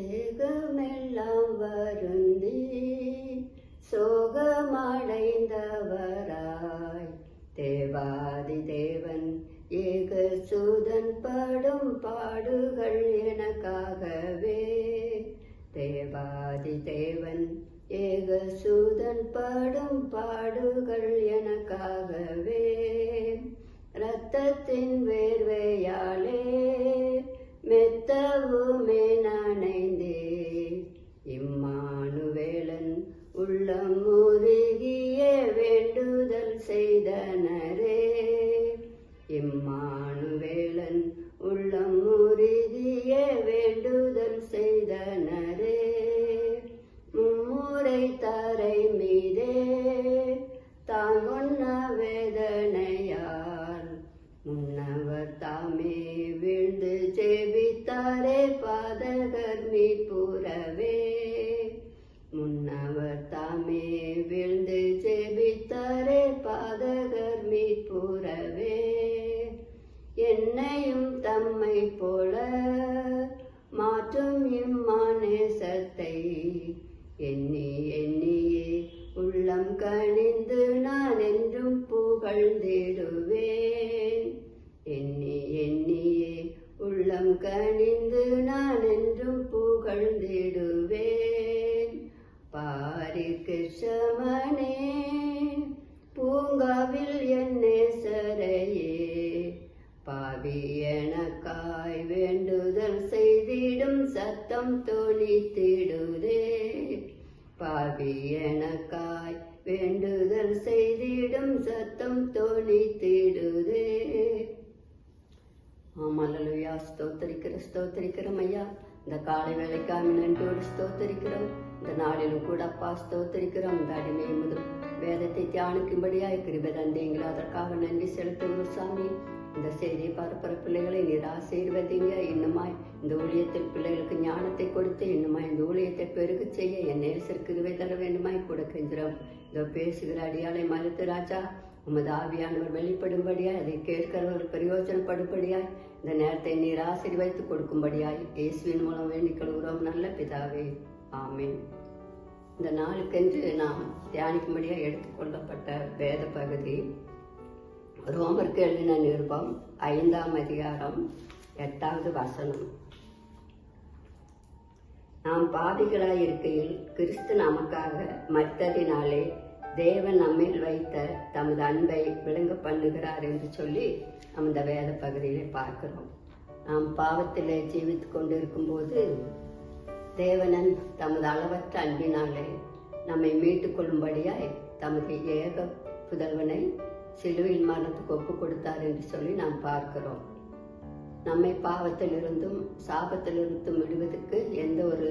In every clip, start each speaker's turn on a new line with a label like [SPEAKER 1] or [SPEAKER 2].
[SPEAKER 1] தேகமெல்லாம் வருந்தி சோகமடைந்தவராய். தேவாதி தேவன் ஏக சூதன் படும் பாடுகள் எனக்காகவே. தேவாதி தேவன் ஏக சூதன் படும் பாடுகள் எனக்காகவே. இரத்தத்தின் வேர்வையாலே பாதகர் ശമനേ நாளிலும் ஸ்தோத்திருக்கிறோம் அப்பா இந்த அடிமை முதல் வேதத்தை தியானிக்கும்படியாய் கிருபை தந்தீங்களா அதற்காக நன்றி செலுத்துகிறோம் சாமி. இந்த செய்தியை பரப்புற பிள்ளைகளை நீர் ஆசீர்வதிங்க. இன்னுமாய் இந்த ஊழியத்தில் பிள்ளைகளுக்கு ஞானத்தை கொடுத்து இன்னுமாய் இந்த ஊழியத்தை பெருகு செய்ய என் நேசர் தர வேண்டுமாய் கூட கெஞ்சிரோம் இதோ பேசுகிற அடியாளை மறுத்து ராஜா உமது ஆவியானவர் வெளிப்படும்படியாய் அதை கேட்கிறவர் பிரயோஜனப்படும்படியாய் இந்த நேரத்தை நீர் ஆசீர்வைத்து கொடுக்கும்படியாய் இயேசுவின் மூலம் வேண்டிக் கொள்கிறோம். நல்ல பிதாவே. ஆமீன். இந்த நாளுக்கென்று நாம் தியானிக்கும்படியாக எடுத்துக்கொள்ளப்பட்ட வேத பகுதி. ரோமருக்கு எழுதின நிருபம் ஐந்தாம் அதிகாரம் எட்டாவது வசனம். நாம் பாவிகளாய் இருக்கையில் கிறிஸ்து நமக்காக மற்றதினாலே தேவன் நம்மில் வைத்த தமது அன்பை விளங்க பண்ணுகிறார் என்று சொல்லி நம்ம இந்த வேத பகுதியிலே பார்க்கிறோம். நாம் பாவத்திலே ஜீவித்துக் கொண்டு இருக்கும்போது தேவனன் தமது அளவற்ற அன்பினாலே நம்மை மீட்டுக் கொள்ளும்படியாய் தமது ஏக புதல்வனை சிலுவையில் மரணத்துக்கு ஒப்பு கொடுத்தார் என்று சொல்லி நாம் பார்க்கிறோம். நம்மை பாவத்திலிருந்தும் சாபத்திலிருந்தும் விடுவதற்கு எந்த ஒரு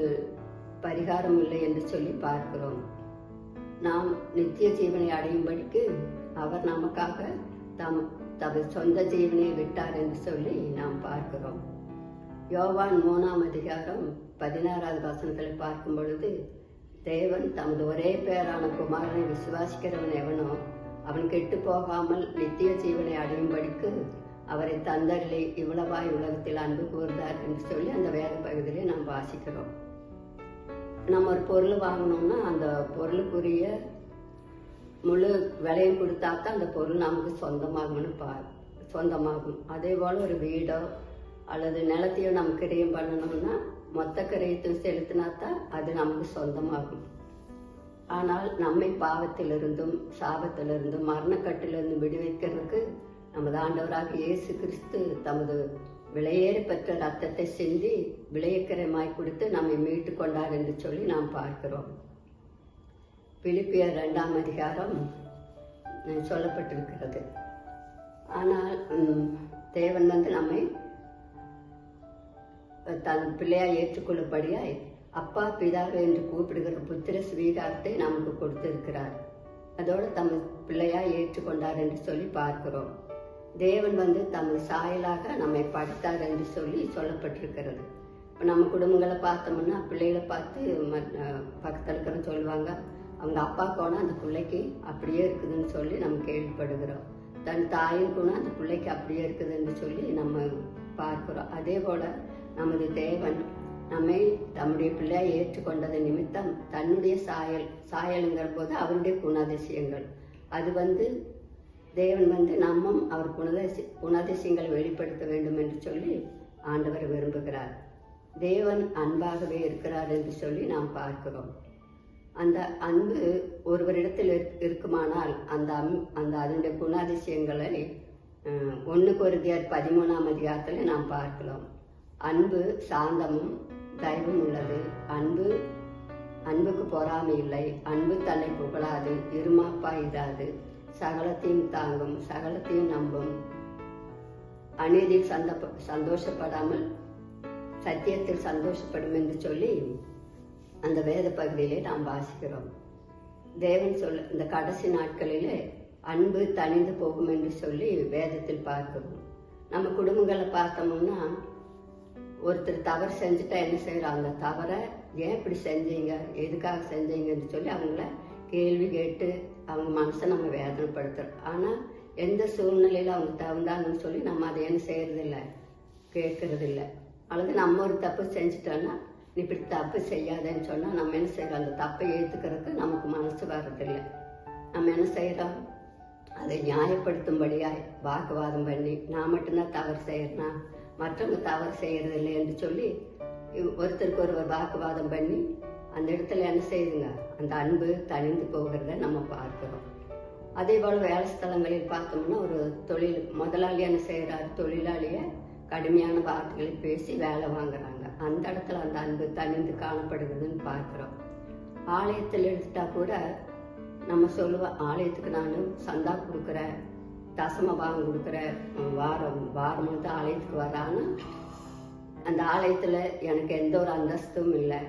[SPEAKER 1] பரிகாரம் இல்லை என்று சொல்லி பார்க்கிறோம். நாம் நித்திய ஜீவனை அடையும்படிக்கு அவர் நமக்காக தம் தமது சொந்த ஜீவனை விட்டார் என்று சொல்லி நாம் பார்க்கிறோம். யோவான் மூணாம் அதிகாரம் பதினாறாவது வசனங்களை பார்க்கும் பொழுது தேவன் தமது ஒரே பேரான குமாரனை விசுவாசிக்கிறவன் எவனோ அவன் கெட்டு போகாமல் நித்திய ஜீவனை அடையும்படிக்கு அவரை தந்தரிலே இவ்வளவாய் உலகத்தில் அன்பு கூர்ந்தார் என்று சொல்லி அந்த வேத பகுதியிலே நாம் வாசிக்கிறோம். நம்ம ஒரு பொருள் வாங்கணும்னா அந்த பொருளுக்குரிய முழு விலையும் கொடுத்தா தான் அந்த பொருள் நமக்கு சொந்தமாகும்னு பா சொந்தமாகும். அதே போல் ஒரு வீடோ அல்லது நிலத்தையோ நம்ம கிரியம் பண்ணணும்னா மொத்த கிரயத்தையும் செலுத்தினா தான் அது நமக்கு சொந்தமாகும். ஆனால் நம்மை பாவத்திலிருந்தும் சாபத்திலிருந்தும் மரணக்கட்டிலிருந்தும் விடுவிக்கிறதுக்கு நமது ஆண்டவராக இயேசு கிறிஸ்து தமது விலையேறு பெற்ற ரத்தத்தை செஞ்சு விளையக்கரமாய் கொடுத்து நம்மை மீட்டு கொண்டார் என்று சொல்லி நாம் பார்க்கிறோம். பிலிப்பியர் ரெண்டாம் அதிகாரம் சொல்லப்பட்டிருக்கிறது. ஆனால் தேவன் வந்து நம்மை தன் பிள்ளையாய் ஏற்றுக்கொள்ளும்படியாய் அப்பா பிதாவே என்று கூப்பிடுகிற புத்திர ஸ்வீகாரத்தை நமக்கு கொடுத்திருக்கிறார். அதோடு தம் பிள்ளையாய் ஏற்றுக்கொண்டார் என்று சொல்லி பார்க்கிறோம். தேவன் வந்து தமது சாயலாக நம்மை படைத்தார் என்று சொல்லி சொல்லப்பட்டிருக்கிறது. இப்போ நம்ம குடும்பங்களை பார்த்தோம்னா பிள்ளைகளை பார்த்து பக்கத்தில் இருக்கிற சொல்லுவாங்க அவங்க அப்பா கோணம் அந்த பிள்ளைக்கு அப்படியே இருக்குதுன்னு சொல்லி நம்ம கேள்விப்படுகிறோம். தன் தாயின் குணம் அந்த பிள்ளைக்கு அப்படியே இருக்குதுன்னு சொல்லி நம்ம பார்க்கிறோம். அதே போல் நமது தேவன் நம்மை தம்முடைய பிள்ளை ஏற்றுக்கொண்டது நிமித்தம் தன்னுடைய சாயல் சாயலுங்கிற போது அவருடைய குணாதிசயங்கள். அது வந்து தேவன் வந்து நம்மும் அவர் குணதிசி குணாதிசயங்களை வெளிப்படுத்த வேண்டும் என்று சொல்லி ஆண்டவர் விரும்புகிறார். தேவன் அன்பாகவே இருக்கிறார் என்று சொல்லி நாம் பார்க்கிறோம். அந்த அன்பு ஒருவரிடத்தில் இருக்- இருக்குமானால் அந்த அம்- அந்த அதனுடைய குணாதிசயங்களை ஒன்றுக்கு ஒரு தியார் பதிமூணாம் அதிகாரத்தில் நாம் பார்க்கலாம் அன்பு சாந்தமும் தயவும் உள்ளது. அன்பு அன்புக்கு பொறாமை இல்லை. அன்பு தன்னை புகழாது இருமாப்பா இதாது சகலத்தையும் தாங்கும் சகலத்தையும் நம்பும். அநீதியில் சந்த சந்தோஷப்படாமல் சத்தியத்தில் சந்தோஷப்படும் என்று சொல்லி அந்த வேத பகுதியிலே நாம் வாசிக்கிறோம். தேவன் சொல்ல இந்த கடைசி நாட்களிலே அன்பு தணிந்து போகும் என்று சொல்லி வேதத்தில் பார்க்கிறோம். நம்ம குடும்பங்களை பார்த்தோம்னா ஒருத்தர் தவறு செஞ்சுட்டா என்ன செய்கிறோம் அந்த தவறை ஏன் இப்படி செஞ்சீங்க? எதுக்காக செஞ்சீங்கன்னு சொல்லி அவங்கள கேள்வி கேட்டு அவங்க மனசை நம்ம வேதனைப்படுத்துறோம். ஆனால் எந்த சூழ்நிலையில் அவங்க தகுந்தாங்கன்னு சொல்லி நம்ம அதை என்ன செய்யறதில்ல? கேட்கறதில்ல. அல்லது நம்ம ஒரு தப்பு செஞ்சுட்டோன்னா நீ இப்படி தப்பு செய்யாதேன்னு சொன்னால் நம்ம என்ன செய்யறோம் அந்த தப்பை ஏற்றுக்கிறதுக்கு நமக்கு மனசு வர்றதில்லை. நம்ம என்ன செய்யறோம் அதை நியாயப்படுத்தும்படியாய் வாக்குவாதம் பண்ணி நான் மட்டும்தான் தவறு செய்யறேனா மற்றவங்க தவறு செய்யறது இல்லை என்று சொல்லி ஒருத்தருக்கு ஒருவர் வாக்குவாதம் பண்ணி அந்த இடத்துல என்ன செய்யுதுங்க அந்த அன்பு தணிந்து போகிறத நம்ம பார்க்கிறோம். அதே போல வேலை ஸ்தலங்களில் பார்த்தோம்னா ஒரு தொழில் முதலாளி என்ன செய்கிறாரு தொழிலாளிய கடுமையான வார்த்தைகளை பேசி வேலை வாங்குறாங்க. அந்த இடத்துல அந்த அன்பு தணிந்து காணப்படுகிறதுன்னு பார்க்குறோம். ஆலயத்தில் எடுத்துட்டா கூட நம்ம சொல்லுவோம் ஆலயத்துக்கு நான் சந்தா கொடுக்குறேன். தசம பாகம் கொடுக்குற வாரம் வாரம் வந்து ஆலயத்துக்கு வரான்னு அந்த ஆலயத்தில் எனக்கு எந்த ஒரு அந்தஸ்தும் இல்லை.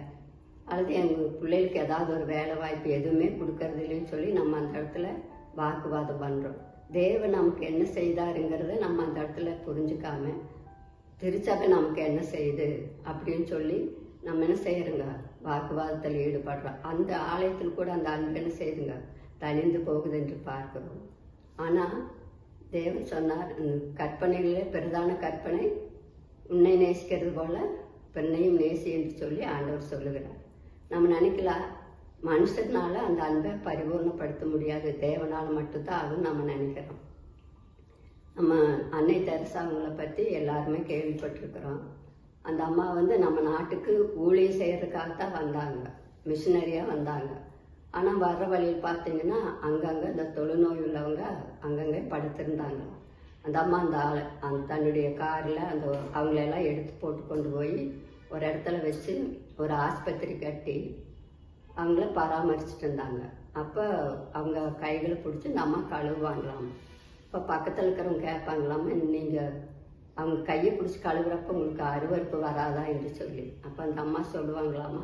[SPEAKER 1] அல்லது எங்கள் பிள்ளைகளுக்கு ஏதாவது ஒரு வேலை வாய்ப்பு எதுவுமே கொடுக்கறது இல்லைன்னு சொல்லி நம்ம அந்த இடத்துல வாக்குவாதம் பண்ணுறோம் தேவன் நமக்கு என்ன செய்தாருங்கிறத நம்ம அந்த இடத்துல புரிஞ்சுக்காம திருச்சபை நமக்கு என்ன செய்யுது அப்படின்னு சொல்லி நம்ம என்ன செய்யறோங்க? வாக்குவாதத்தில் ஈடுபடுறோம். அந்த ஆலயத்தில் கூட அந்த அன்பு என்ன செய்யுதுங்க? தனிந்து போகுது என்று பார்க்கிறோம். ஆனால் தேவன் சொன்னார். கற்பனைகளே பிரதான கற்பனை உன்னை நேசிக்கிறது போல பெண்ணையும் நேசி என்று சொல்லி ஆண்டவர் சொல்லுகிறார். நம்ம நினைக்கலாம் மனுஷனால அந்த அன்பை பரிபூர்ணப்படுத்த முடியாது. தேவனால் மட்டும்தான் அதுவும் நம்ம நினைக்கிறோம். நம்ம அன்னை தெரசா அவங்கள பற்றி எல்லாருமே கேள்விப்பட்டிருக்கிறோம். அந்த அம்மா வந்து நம்ம நாட்டுக்கு ஊழியம் தான் வந்தாங்க. மிஷினரியாக வந்தாங்க. ஆனால் வர்ற வழியில் பார்த்தீங்கன்னா அங்கங்கே இந்த தொழுநோய் உள்ளவங்க அங்கங்கே படுத்திருந்தாங்க. அந்த அம்மா அந்த ஆளை அந்த தன்னுடைய காரில் அந்த அவங்களெல்லாம் எடுத்து போட்டு கொண்டு போய் ஒரு இடத்துல வச்சு ஒரு ஆஸ்பத்திரி கட்டி அவங்கள பராமரிச்சுட்டு இருந்தாங்க. அப்போ அவங்க கைகளை பிடிச்சி இந்த அம்மா கழுவுவாங்களாம். இப்போ பக்கத்தில் இருக்கிறவங்க கேட்பாங்களாமா நீங்கள் அவங்க கையை பிடிச்சி கழுவுறப்ப உங்களுக்கு அருவருப்பு வராதா? என்று சொல்லி. அப்போ அந்த அம்மா சொல்லுவாங்களாமா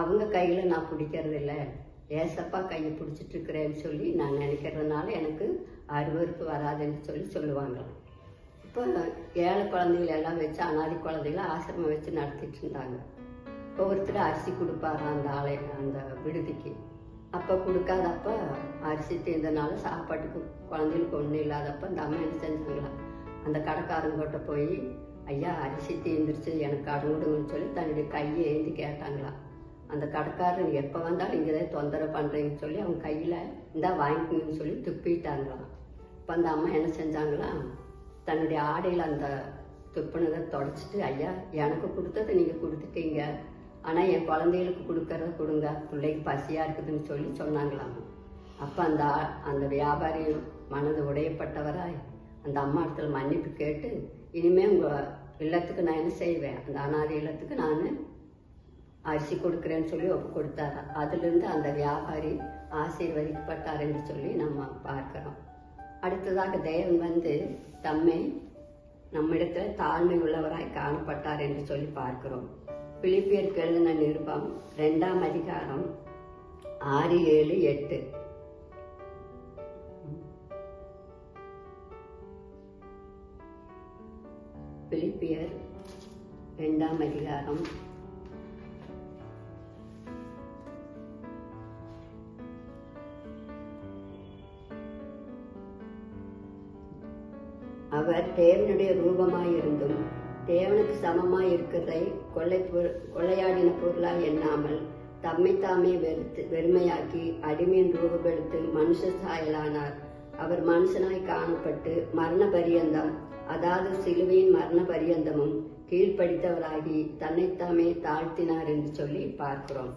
[SPEAKER 1] அவங்க கையில் நான் பிடிக்கிறது இல்லை ஏசப்பா கையை பிடிச்சிட்டு இருக்கிறேன்னு சொல்லி நான் நினைக்கிறதுனால எனக்கு அருவருப்பு வராதுன்னு சொல்லி சொல்லுவாங்களாம் இப்போ ஏழை குழந்தைகள் எல்லாம் வச்சு அனாதி குழந்தைகளை ஆசிரமம் வச்சு நடத்திட்டு இருந்தாங்க. இப்போ ஒருத்தர் அரிசி கொடுப்பாரு அந்த ஆலை அந்த விடுதிக்கு? அப்போ கொடுக்காதப்ப அரிசி தீர்ந்தனால சாப்பாட்டுக்கு குழந்தைகளுக்கு ஒன்றும் இல்லாதப்ப அந்த அம்மா என்ன செஞ்சாங்களா? அந்த கடைக்காரங்கிட்ட போய் ஐயா அரிசி தீர்ந்துருச்சு எனக்கு கடன் கொடுங்கன்னு சொல்லி தன்னுடைய கையை ஏந்தி கேட்டாங்களாம் அந்த கடைக்காரர் எப்போ வந்தாலும் இங்கே தான் தொந்தரவு பண்ணுறீங்கன்னு சொல்லி அவங்க கையில் இந்தா வாங்கிக்கோங்கன்னு சொல்லி துப்பிட்டாங்களாம். இப்போ அந்த அம்மா என்ன செஞ்சாங்களாம் தன்னுடைய ஆடையில் அந்த துப்புனதை தொடச்சிட்டு ஐயா எனக்கு கொடுத்ததை நீங்கள் கொடுத்துட்டீங்க. ஆனால் என் குழந்தைகளுக்கு கொடுக்கறத கொடுங்க. பிள்ளைக்கு பசியாக இருக்குதுன்னு சொல்லி சொன்னாங்களாம். அப்போ அந்த ஆ- அந்த வியாபாரி மனது உடையப்பட்டவராய் அந்த அம்மா இடத்துல மன்னிப்பு கேட்டு இனிமே உங்கள் இல்லத்துக்கு நான் என்ன செய்வேன்? அந்த அனாதை இல்லத்துக்கு நான் அரிசி கொடுக்குறேன்னு சொல்லி ஒப்பு கொடுத்தாரு அதுலேருந்து அந்த வியாபாரி ஆசீர்வதிக்கப்பட்டார் என்று சொல்லி நம்ம பார்க்கிறோம். அடுத்ததாக தேவன் வந்து தம்மை நம்மிடத்தில் தாழ்மை உள்ளவராய் காணப்பட்டார் என்று சொல்லி பார்க்கிறோம். பிலிப்பியருக்கு எழுதின நிருபம் ரெண்டாம் அதிகாரம் ஆறு ஏழு எட்டு. பிலிப்பியர் ரெண்டாம் அதிகாரம் தேவனுடைய ரூபமாயிருந்தும் தேவனுக்கு சமமாய் இருக்கிறதை கொள்ளை கொள்ளையாடின பொருளாய் எண்ணாமல் தம்மை தாமே வெறுத்து வெறுமையாக்கி அடிமையின் ரூபப்படுத்து மனுஷ சாயலானார் அவர் மனுஷனாய் காணப்பட்டு மரண பரியந்தம் அதாவது சிலுவையின் மரண பரியந்தமும் கீழ்ப்படித்தவராகி தன்னைத்தாமே தாழ்த்தினார் என்று சொல்லி பார்க்கிறோம்.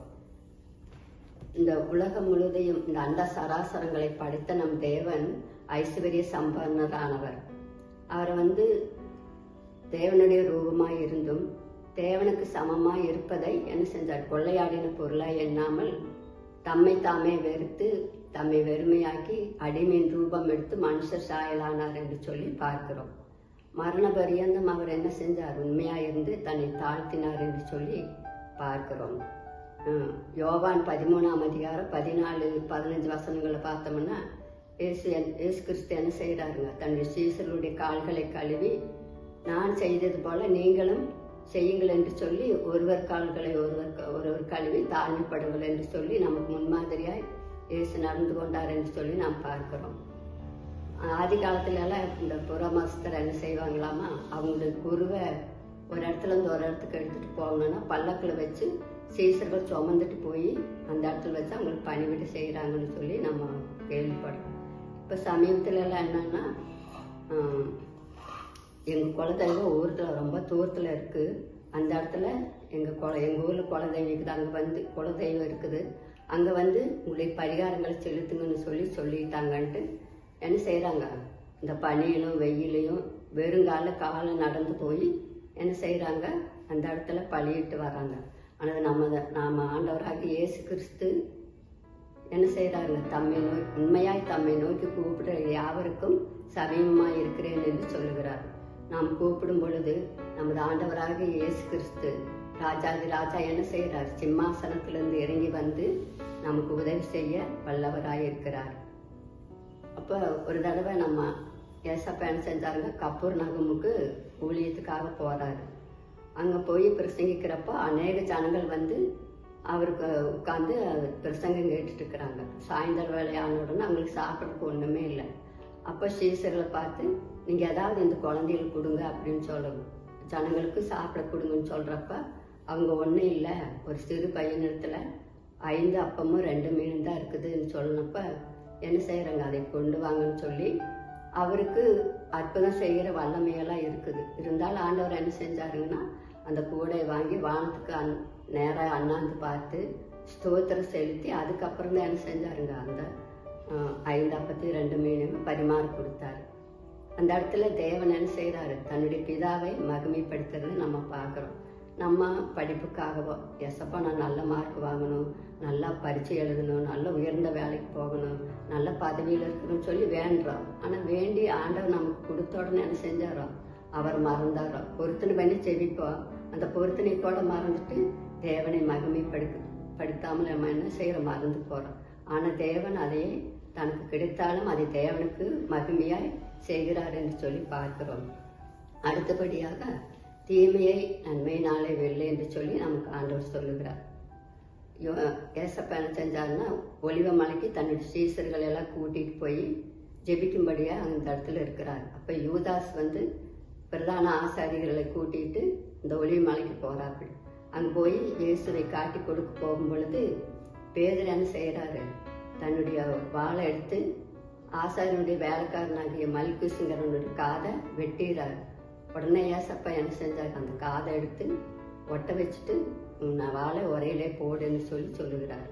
[SPEAKER 1] இந்த உலகம் முழுதையும் இந்த அண்ட சராசரங்களை படைத்த நம் தேவன் ஐஸ்வர்ய சம்பன்னரானவர். அவர் வந்து தேவனுடைய ரூபமாய் இருந்தும் தேவனுக்கு சமமாய் இருப்பதை என்ன செஞ்சார்? கொள்ளையாடின பொருளாய் எண்ணாமல் தம்மை தாமே வெறுத்து தம்மை வெறுமையாக்கி அடிமையின் ரூபம் எடுத்து மனுஷர் சாயலானார் என்று சொல்லி பார்க்கிறோம். மரண பரியந்தம் அவர் என்ன செஞ்சார்? உண்மையாக இருந்து தன்னை தாழ்த்தினார் என்று சொல்லி பார்க்கிறோம். யோவான் பதிமூணாம் அதிகாரம் பதினாலு பதினஞ்சு வசனங்களை பார்த்தோம்னா இயேசு என்- இயேசு கிறிஸ்து என்ன செய்கிறாருங்க? தன்னுடைய சீசர்களுடைய கால்களை கழுவி நான் செய்தது போல நீங்களும் செய்யுங்கள் என்று சொல்லி ஒருவர் கால்களை ஒருவர் ஒருவர் கழுவி தாழ்மைப்படுங்கள் என்று சொல்லி நமக்கு முன்மாதிரியாய் இயேசு நடந்து கொண்டார் என்று சொல்லி நாம் பார்க்கிறோம். ஆதி காலத்துலலாம் இந்த புறமஸ்தர் என்ன செய்வாங்களாமா அவங்களுக்கு குருவை ஒரு இடத்துல இருந்து ஒரு இடத்துக்கு எடுத்துட்டு போகணும்னா பல்லக்கில் வச்சு சீசர்கள் சுமந்துட்டு போய் அந்த இடத்துல வச்சு அவங்களுக்கு பணிவிட்டு செய்கிறாங்கன்னு சொல்லி நம்ம கேள்விப்படுறோம். இப்போ சமீபத்துலலாம் என்னன்னா எங்கள் குலதெய்வம் ஊரில் ரொம்ப தூரத்தில் இருக்குது அந்த இடத்துல எங்கள் குல எங்கள் ஊரில் குலதெய்வம் இருக்குது. அங்கே வந்து குலதெய்வம் இருக்குது. அங்கே வந்து உங்களுக்கு பரிகாரங்களை செலுத்துங்கன்னு சொல்லி சொல்லிட்டாங்கன்ட்டு என்ன செய்கிறாங்க இந்த பனியிலும் வெயிலையும் வெறுங்கால காலம் நடந்து போய் என்ன செய்கிறாங்க அந்த இடத்துல பழியிட்டு வராங்க ஆனால் நம்ம நாம் ஆண்டவராக இயேசு கிறிஸ்து என்ன செய்கிறாங்க தம்மை நோய் உண்மையாய் தம்மை நோக்கி கூப்பிடுற யாவருக்கும் சமீபமாய் இருக்கிறேன் என்று சொல்லுகிறார். நாம் கூப்பிடும் பொழுது நமது ஆண்டவராக இயேசு கிறிஸ்து ராஜாதி ராஜா என்ன செய்கிறார்? சிம்மாசனத்திலிருந்து இறங்கி வந்து நமக்கு உதவி செய்ய வல்லவராய் இருக்கிறார். அப்போ ஒரு தடவை நம்ம ஏசப்பா என்ன செஞ்சாருங்க? கப்பூர் நகமுக்கு ஊழியத்துக்காக போகிறாரு அங்கே போய் பிரசங்கிக்கிறப்போ அநேக ஜனங்கள் வந்து அவருக்கு உட்காந்து பிரசங்கம் கேட்டுட்டு இருக்கிறாங்க சாயந்தரம் வேலையான உடனே அவங்களுக்கு சாப்பிட்றதுக்கு ஒன்றுமே இல்லை. அப்போ ஸ்ரீசர்களை பார்த்து நீங்கள் ஏதாவது இந்த குழந்தைகளுக்கு கொடுங்க அப்படின்னு சொல்லணும் ஜனங்களுக்கு சாப்பிட கொடுங்கன்னு சொல்கிறப்ப அவங்க ஒன்றும் இல்லை. ஒரு சிறு பையனிடத்துல ஐந்து அப்பமும் ரெண்டு மீனும் தான் இருக்குதுன்னு சொன்னப்ப என்ன செய்கிறாங்க அதை கொண்டு வாங்கன்னு சொல்லி அவருக்கு அற்புதம் செய்கிற வல்லமையெல்லாம் இருக்குது. இருந்தாலும் ஆண்டவர் என்ன செஞ்சாருங்கன்னா அந்த கூடையை வாங்கி வானத்துக்கு அன் நேராக அண்ணாந்து பார்த்து ஸ்தோத்திரம் செலுத்தி அதுக்கப்புறம் தான் என்ன செஞ்சாருங்க? அந்த ஐந்து அப்பத்தி ரெண்டு மீனையும் பரிமாறி கொடுத்தாரு. அந்த இடத்துல தேவன் என்ன செய்கிறாரு தன்னுடைய பிதாவை மகிமைப்படுத்துறது நம்ம பார்க்குறோம். நம்ம படிப்புக்காகவோ எசப்பா நான் நல்ல மார்க் வாங்கணும் நல்லா பரிச்சை எழுதணும் நல்ல உயர்ந்த வேலைக்கு போகணும் நல்ல பதவியில் இருக்கணும்னு சொல்லி வேண்டுறோம் ஆனால் வேண்டி ஆண்டவர் நமக்கு கொடுத்த உடனே என்ன செஞ்சாரோ அவர் மறந்தாரோ. பொருத்தனை பண்ணி செவிப்போம் அந்த பொருத்தனை கூட மறந்துட்டு தேவனை மகிமைப்படுத்த படுத்தாமல் நம்ம என்ன செய்கிறோம் மறந்து போகிறோம் ஆனால் தேவன் அதையே தனக்கு கிடைத்தாலும் அதை தேவனுக்கு மகிமையாய் செய்கிறார் என்று சொல்லி பார்க்கிறோம். அடுத்தபடியாக தீமையை நன்மை நாளை வெள்ளை என்று சொல்லி நமக்கு ஆண்டவர் சொல்லுகிறார். யோ- ஏசப்பா என்ன செஞ்சாருன்னா ஒளிவ மலைக்கு தன்னுடைய சீசர்கள் எல்லாம் கூட்டிகிட்டு போய் ஜெபிக்கும்படியாக அந்த இடத்துல இருக்கிறார். அப்போ யூதாஸ் வந்து பிரதான ஆசாரிகளை கூட்டிகிட்டு இந்த ஒலிவ மலைக்கு போறாப்படி. அங்கே போய் இயேசுவை காட்டி கொடுக்க போகும் பொழுது பேதர் என்ன செய்கிறாரு தன்னுடைய வாழை எடுத்து ஆசாரியனுடைய வேலைக்காரனாகிய மல்குசுங்கிறவனுடைய காதை வெட்டிடுறாரு உடனே ஏசப்பா என்ன செஞ்சாங்க அந்த காதை எடுத்து ஒட்ட வச்சுட்டு நான் வாழை உரையிலே போடுன்னு சொல்லி சொல்லுகிறார்.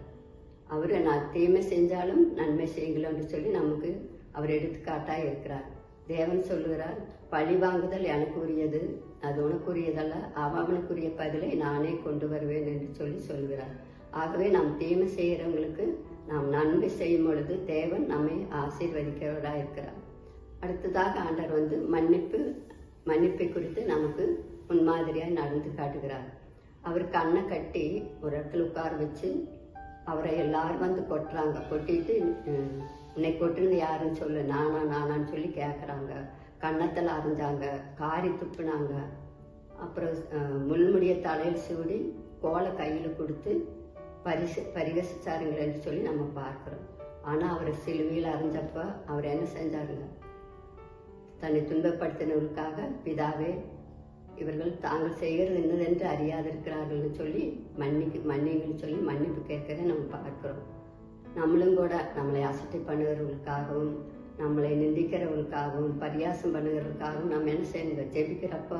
[SPEAKER 1] அவர் நான் தீமை செஞ்சாலும் நன்மை செய்யுங்களோன்னு சொல்லி நமக்கு அவர் எடுத்துக்காட்டாக இருக்கிறார். தேவன் சொல்லுகிறார் பழி வாங்குதல் எனக்கு உரியது அது உனக்குரியதல்ல அவனுக்குரிய பதிலை நானே கொண்டு வருவேன் என்று சொல்லி சொல்கிறார் ஆகவே நாம் தீமை செய்கிறவங்களுக்கு நாம் நன்மை செய்யும் பொழுது தேவன் நம்மை ஆசீர்வதிக்கிறவராக இருக்கிறார் அடுத்ததாக ஆண்டர் வந்து மன்னிப்பு மன்னிப்பை குறித்து நமக்கு முன்மாதிரியாக நடந்து காட்டுகிறார். அவர் கண்ணை கட்டி ஒரு இடத்துல உட்கார வச்சு அவரை எல்லாரும் வந்து கொட்டுறாங்க. கொட்டிட்டு உன்னை கொட்டிருந்து யாருன்னு சொல்லு. நானா நானான்னு சொல்லி கேட்குறாங்க கன்னத்தில் அரைஞ்சாங்க. காரி துப்புனாங்க. அப்புறம் முள்முடிய தலையில் சூடி கோலை கையில் கொடுத்து பரிசு பரிகசிச்சாருங்களேன்னு சொல்லி நம்ம பார்க்குறோம். ஆனால் அவரை சிலுவையில் அறிஞ்சப்போ அவர் என்ன செஞ்சாருங்க? தன்னை துன்பப்படுத்தினவர்களுக்காக பிதாவே இவர்கள் தாங்கள் செய்கிறது என்னதென்று அறியாதிருக்கிறார்கள்னு சொல்லி மன்னிக்கு மன்னிங்கன்னு சொல்லி மன்னிப்பு கேட்கறத நம்ம பார்க்குறோம். நம்மளும் கூட நம்மளை அசட்டை பண்ணுகிறவர்களுக்காகவும் நம்மளை நிந்திக்கிறவர்களுக்காகவும் பரியாசம் பண்ணுகிறவர்களுக்காகவும் நம்ம என்ன செய்யணும்? ஜெபிக்கிறப்போ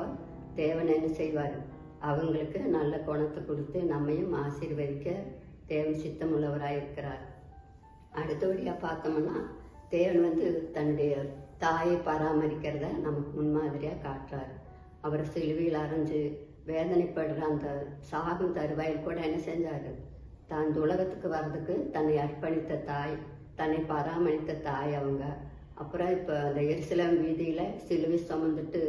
[SPEAKER 1] தேவன் என்ன செய்வார்? அவங்களுக்கு நல்ல குணத்தை கொடுத்து நம்மையும் ஆசீர்வதிக்க தேவன் சித்தம் உள்ளவராக இருக்கிறார். அடுத்தபடியாக பார்த்தோம்னா தேவன் வந்து தன்னுடைய தாயை பராமரிக்கிறத நமக்கு முன்மாதிரியாக காட்டுறார். அவர் சிலுவையில் அரைஞ்சு வேதனைப்படுற அந்த சாகும் தருவாயில் கூட என்ன செஞ்சார்? தான் இந்த உலகத்துக்கு வர்றதுக்கு தன்னை அர்ப்பணித்த தாய் தன்னை பராமரித்த தாய் அவங்க. அப்புறம் இப்போ அந்த எரிசலம் வீதியில் சிலுவை சுமந்துட்டு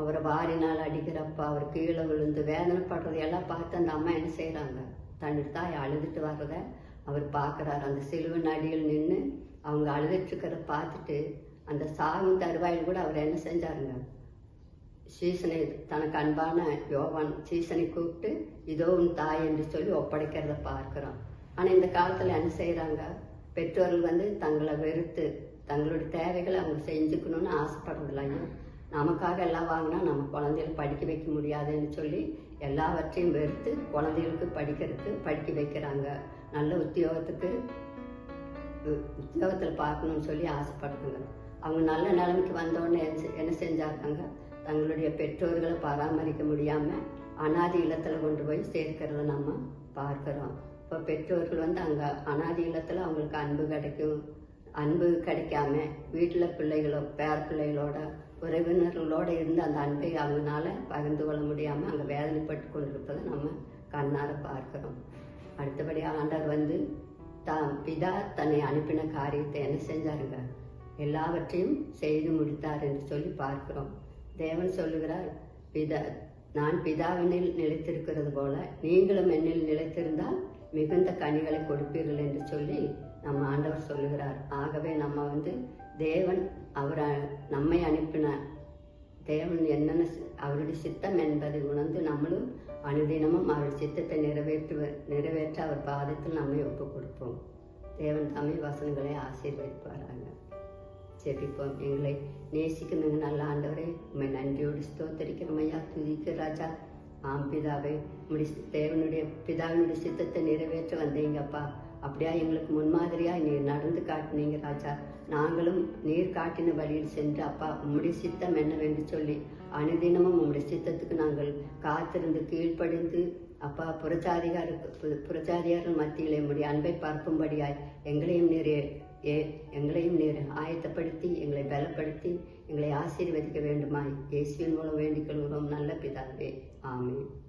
[SPEAKER 1] அவரை வாரினால் அடிக்கிறப்ப அவர் கீழே விழுந்து வேதனைப்படுறது எல்லாம் பார்த்து அந்த அம்மா என்ன செய்கிறாங்க தன்னுடைய தாய் அழுதுட்டு வர்றத அவர் பார்க்குறாரு. அந்த சிலுவன் அடியில் நின்று அவங்க அழுதுட்டு இருக்கிறத பார்த்துட்டு அந்த சாகும் தருவாயில் கூட அவர் என்ன செஞ்சாருங்க? சீசனை தனக்கு அன்பான யோவான் சீசனை கூப்பிட்டு இதோ உன் தாய் என்று சொல்லி ஒப்படைக்கிறத பார்க்குறோம். ஆனால் இந்த காலத்தில் என்ன செய்கிறாங்க பெற்றோர்கள் வந்து தங்களை வெறுத்து தங்களுடைய தேவைகளை அவங்க செஞ்சுக்கணும்னு ஆசைப்படுறதில்லையும் நமக்காக எல்லாம் வாங்கினா நம்ம குழந்தைகளை படிக்க வைக்க முடியாதுன்னு சொல்லி எல்லாவற்றையும் வெறுத்து குழந்தைகளுக்கு படிக்கிறதுக்கு படிக்க வைக்கிறாங்க. நல்ல உத்தியோகத்துக்கு உத்தியோகத்தில் பார்க்கணும்னு சொல்லி ஆசைப்படுறாங்க. அவங்க நல்ல நிலைமைக்கு வந்தோடனே என்ன செ- என்ன செஞ்சாருக்காங்க தங்களுடைய பெற்றோர்களை பராமரிக்க முடியாமல் அனாதி இல்லத்தில் கொண்டு போய் சேர்க்கிறத நம்ம பார்க்குறோம். இப்போ பெற்றோர்கள் வந்து அங்கே அனாதி இல்லத்தில் அவங்களுக்கு அன்பு கிடைக்கும். அன்பு கிடைக்காம வீட்டில் பிள்ளைகளோ பேர பிள்ளைகளோட உறவினர்களோட இருந்து அந்த அன்பை அவங்களால பகிர்ந்து கொள்ள முடியாமல் அங்கே வேதனைப்பட்டு கொண்டிருப்பதை நம்ம கண்ணார பார்க்கிறோம். அடுத்தபடி ஆண்டவர் வந்து தான் பிதா தன்னை அனுப்பின காரியத்தை என்ன செஞ்சாருங்க? எல்லாவற்றையும் செய்து முடித்தார் என்று சொல்லி பார்க்கிறோம். தேவன் சொல்லுகிறார் பிதா நான் பிதாவினில் நிலைத்திருக்கிறது போல நீங்களும் என்னில் நிலைத்திருந்தால் மிகுந்த கனிகளை கொடுப்பீர்கள் என்று சொல்லி நம்ம ஆண்டவர் சொல்லுகிறார். ஆகவே நம்ம வந்து தேவன் அவர் நம்மை அனுப்பின தேவன் என்னென்ன சி- அவருடைய சித்தம் என்பதை உணர்ந்து நம்மளும் அனுதினமும் அவருடைய சித்தத்தை நிறைவேற்று நிறைவேற்ற அவர் பாதத்தில் நம்மை ஒப்புக் கொடுப்போம் தேவன் தமிழ் வசனங்களை ஆசீர்வதிப்பாராங்க ஜெபிப்போம். எங்களை நேசிக்கும் நல்ல ஆண்டவரே உண்மை நன்றியோடு ஸ்தோத்தரிக்கிறோம் ஐயா. துதிக்க ராஜா ஆம் பிதாவே முடி தேவனுடைய பிதாவினுடைய சித்தத்தை நிறைவேற்ற வந்தீங்கப்பா. அப்படியா எங்களுக்கு முன்மாதிரியா நீர் நடந்து காட்டினீங்க ராஜா. நாங்களும் நீர் காட்டின வழியில் சென்று அப்பா உம்முடைய சித்தம் என்னவென்று சொல்லி அனுதினமும் உம்முடைய சித்தத்துக்கு நாங்கள் காத்திருந்து கீழ்ப்படிந்து அப்பா புரஜாதிகாருக்கு பு- மத்தியில் உம்முடைய அன்பை பார்க்கும்படியாய் எங்களையும் நீர் ஏ- எங்களையும் நீர் ஆயத்தப்படுத்தி எங்களை பலப்படுத்தி எங்களை ஆசீர்வதிக்க வேண்டுமாய். இயேசுவின் மூலம் வேண்டிக் கொள்கிறோம். நல்ல பிதாவே. ஆமென்.